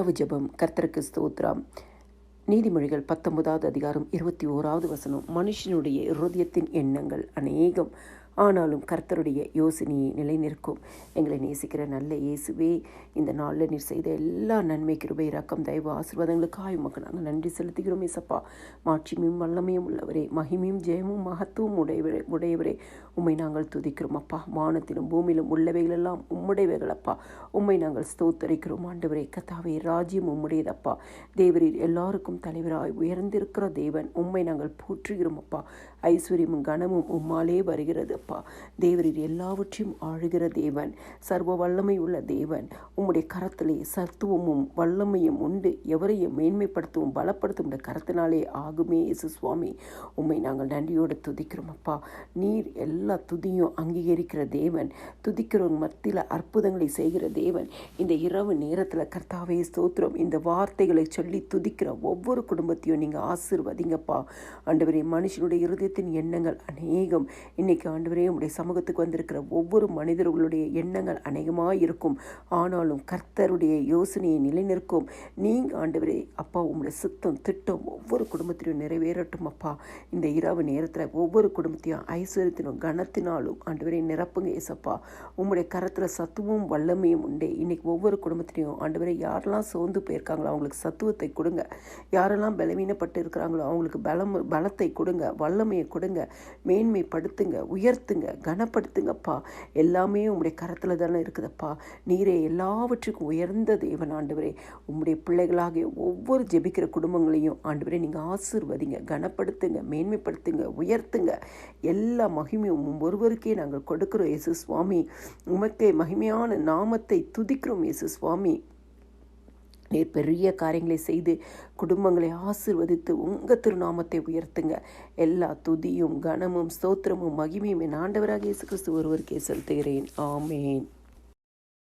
இரவு ஜபம் கர்த்தருக்கு ஸ்தோத்திரம். நீதிமொழிகள் பத்தொன்பதாவது அதிகாரம் இருபத்தி ஓராவது வசனம். மனுஷனுடைய இருதயத்தின் எண்ணங்கள் அநேகம். ஆனாலும் கர்த்தருடைய யோசனையை நிலைநிற்கும். எங்களை நேசிக்கிற நல்ல இயேசுவே இந்த நாளில் நீர் செய்த எல்லா நன்மை கிருபை ரக்கம் தயவு ஆசீர்வாதங்களுக்காக உமக்கு நாங்கள் நன்றி செலுத்துகிறோம் ஏசப்பா. மாட்சிமையும் வல்லமையும் உள்ளவரே மகிமையும் ஜெயமும் மகத்துவம் உடையவரே உடையவரே. உம்மை நாங்கள் துதிக்கிறோம் அப்பா. வானத்திலும் பூமியிலும் உள்ளவைகளெல்லாம் உம்முடையவைகள் அப்பா. உம்மை நாங்கள் ஸ்தோத்தரிக்கிறோம் ஆண்டவரே. கத்தாவே ராஜ்யம் உம்முடையதப்பா. தேவரீர் எல்லாருக்கும் தலைவராய் உயர்ந்திருக்கிற தேவன். உம்மை நாங்கள் போற்றுகிறோம் அப்பா. ஐஸ்வர்யமும் கனமும் உம்மாலே வருகிறது அப்பா தேவரீர் எல்லாவற்றையும் ஆழுகிற தேவன் சர்வ வல்லமை உள்ள தேவன். உம்முடைய கரத்திலே சத்துவமும் வல்லமையும் உண்டு. எவரையும் மேன்மைப்படுத்தவும் பலப்படுத்தும் உடைய கரத்தினாலே ஆகுமே இசு சுவாமி. உம்மை நாங்கள் நன்றியோடு துதிக்கிறோம் அப்பா. நீர் எல்லா துதியும் அங்கீகரிக்கிற தேவன் துதிக்கிறவன் மத்தியில் அற்புதங்களை செய்கிற தேவன். இந்த இரவு நேரத்தில் கர்த்தாவே ஸ்தோத்திரம். இந்த வார்த்தைகளை சொல்லி துதிக்கிற ஒவ்வொரு குடும்பத்தையும் நீங்கள் ஆசிர்வதிங்கப்பா. ஆண்டவரே மனுஷனுடைய இருதயத்தின் எண்ணங்கள் அநேகம். இன்னைக்கு ஆண்டு ஆண்டவரே உடைய சமூகத்துக்கு வந்திருக்கிற ஒவ்வொரு மனிதர்களுடைய எண்ணங்கள் அநேகமாக இருக்கும். ஆனாலும் கர்த்தருடைய யோசனையை நிலைநிற்கும். நீங்கள் ஆண்டவரே அப்பா உங்களுடைய சித்தம் திட்டம் ஒவ்வொரு குடும்பத்திலும் நிறைவேறட்டும் அப்பா. இந்த இரவு நேரத்தில் ஒவ்வொரு குடும்பத்தையும் ஐஸ்வர்யத்தினும் கனத்தினாலும் ஆண்டவரே நிரப்புங்க ஏசப்பா. உங்களுடைய கரத்தில் சத்துவம் வல்லமையும் உண்டே. இன்னைக்கு ஒவ்வொரு குடும்பத்திலையும் ஆண்டவரே யாரெல்லாம் சோர்ந்து போயிருக்காங்களோ அவங்களுக்கு சத்துவத்தை கொடுங்க. யாரெல்லாம் பலவீனப்பட்டு இருக்கிறாங்களோ அவங்களுக்கு பலம் பலத்தை கொடுங்க வல்லமையை கொடுங்க மேன்மைப்படுத்துங்க உயர்த்துங்க கனப்படுத்துங்கப்பா. எல்லாமே உங்களுடைய கரத்தில் தானே இருக்குதுப்பா. நீரே எல்லாவற்றுக்கும் உயர்ந்த தேவன் ஆண்டவரே. உங்களுடைய பிள்ளைகளாகிய ஒவ்வொரு ஜெபிக்கிற குடும்பங்களையும் ஆண்டவரே நீங்கள் ஆசிர்வதிங்க கனப்படுத்துங்க மேன்மைப்படுத்துங்க உயர்த்துங்க. எல்லா மகிமையும் ஒருவருக்கே நாங்கள் கொடுக்கிறோம் இயேசு சுவாமி. உமக்கே மகிமையான நாமத்தை துதிக்கிறோம் இயேசு சுவாமி. நீர் பெரிய காரியங்களை செய்து குடும்பங்களை ஆசிர்வதித்து உங்கள் திருநாமத்தை உயர்த்துங்க. எல்லா துதியும் கனமும் ஸ்தோத்திரமும் மகிமையும் என் ஆண்டவராக இயேசு கிறிஸ்து ஒருவருக்கே செலுத்துகிறேன். ஆமேன்.